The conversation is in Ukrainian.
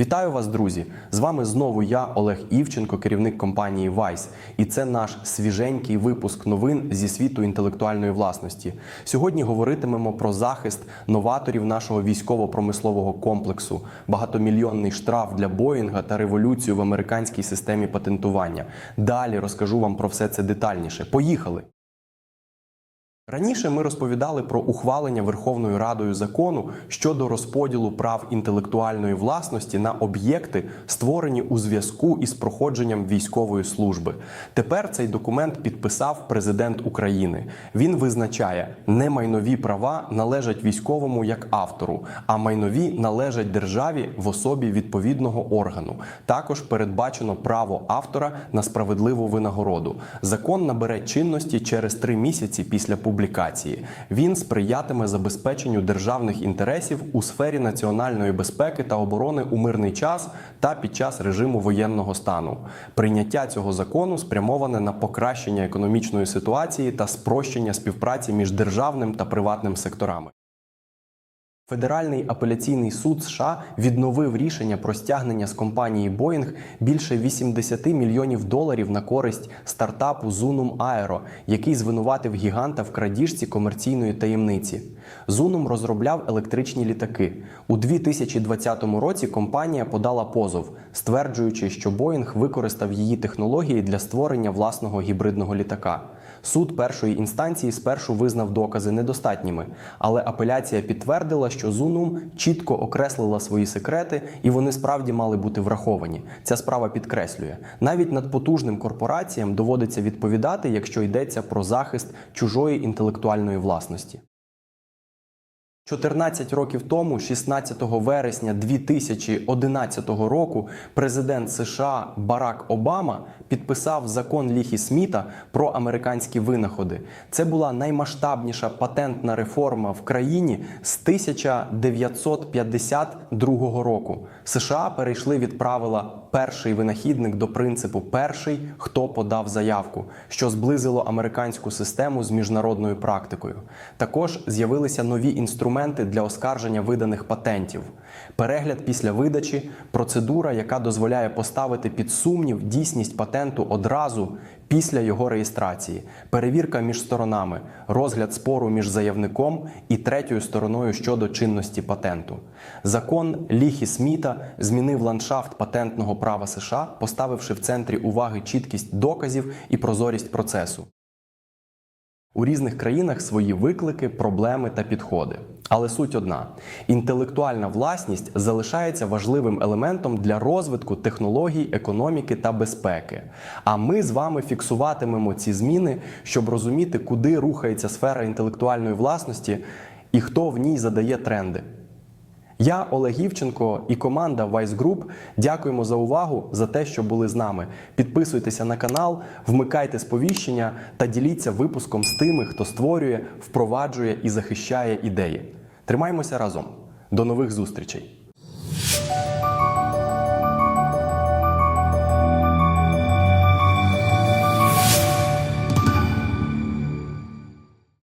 Вітаю вас, друзі! З вами знову я, Олег Івченко, керівник компанії Vice. І це наш свіженький випуск новин зі світу інтелектуальної власності. Сьогодні говоритимемо про захист новаторів нашого військово-промислового комплексу, багатомільйонний штраф для Боїнга та революцію в американській системі патентування. Далі розкажу вам про все це детальніше. Поїхали! Раніше ми розповідали про ухвалення Верховною Радою закону щодо розподілу прав інтелектуальної власності на об'єкти, створені у зв'язку із проходженням військової служби. Тепер цей документ підписав президент України. Він визначає, не майнові права належать військовому як автору, а майнові належать державі в особі відповідного органу. Також передбачено право автора на справедливу винагороду. Закон набере чинності через три місяці після публікації. Він сприятиме забезпеченню державних інтересів у сфері національної безпеки та оборони у мирний час та під час режиму воєнного стану. Прийняття цього закону спрямоване на покращення економічної ситуації та спрощення співпраці між державним та приватним секторами. Федеральний апеляційний суд США відновив рішення про стягнення з компанії Boeing більше 80 мільйонів доларів на користь стартапу Zunum Aero, який звинуватив гіганта в крадіжці комерційної таємниці. Zunum розробляв електричні літаки. У 2020 році компанія подала позов, стверджуючи, що Boeing використав її технології для створення власного гібридного літака. Суд першої інстанції спершу визнав докази недостатніми, але апеляція підтвердила, що Зунум чітко окреслила свої секрети, і вони справді мали бути враховані. Ця справа підкреслює, навіть надпотужним корпораціям доводиться відповідати, якщо йдеться про захист чужої інтелектуальної власності. 14 років тому, 16 вересня 2011 року, президент США Барак Обама підписав закон Ліхі Сміта про американські винаходи. Це була наймасштабніша патентна реформа в країні з 1952 року. США перейшли від правила перший винахідник до принципу перший, хто подав заявку, що зблизило американську систему з міжнародною практикою. Також з'явилися нові інструменти для оскарження виданих патентів, перегляд після видачі, процедура, яка дозволяє поставити під сумнів дійсність патенту одразу після його реєстрації, перевірка між сторонами, розгляд спору між заявником і третьою стороною щодо чинності патенту. Закон Ліхі Сміта змінив ландшафт патентного права США, поставивши в центрі уваги чіткість доказів і прозорість процесу. У різних країнах свої виклики, проблеми та підходи. Але суть одна: інтелектуальна власність залишається важливим елементом для розвитку технологій, економіки та безпеки. А ми з вами фіксуватимемо ці зміни, щоб розуміти, куди рухається сфера інтелектуальної власності і хто в ній задає тренди. Я Олег Івченко і команда Vice Group дякуємо за увагу, за те, що були з нами. Підписуйтеся на канал, вмикайте сповіщення та діліться випуском з тими, хто створює, впроваджує і захищає ідеї. Тримаймося разом. До нових зустрічей!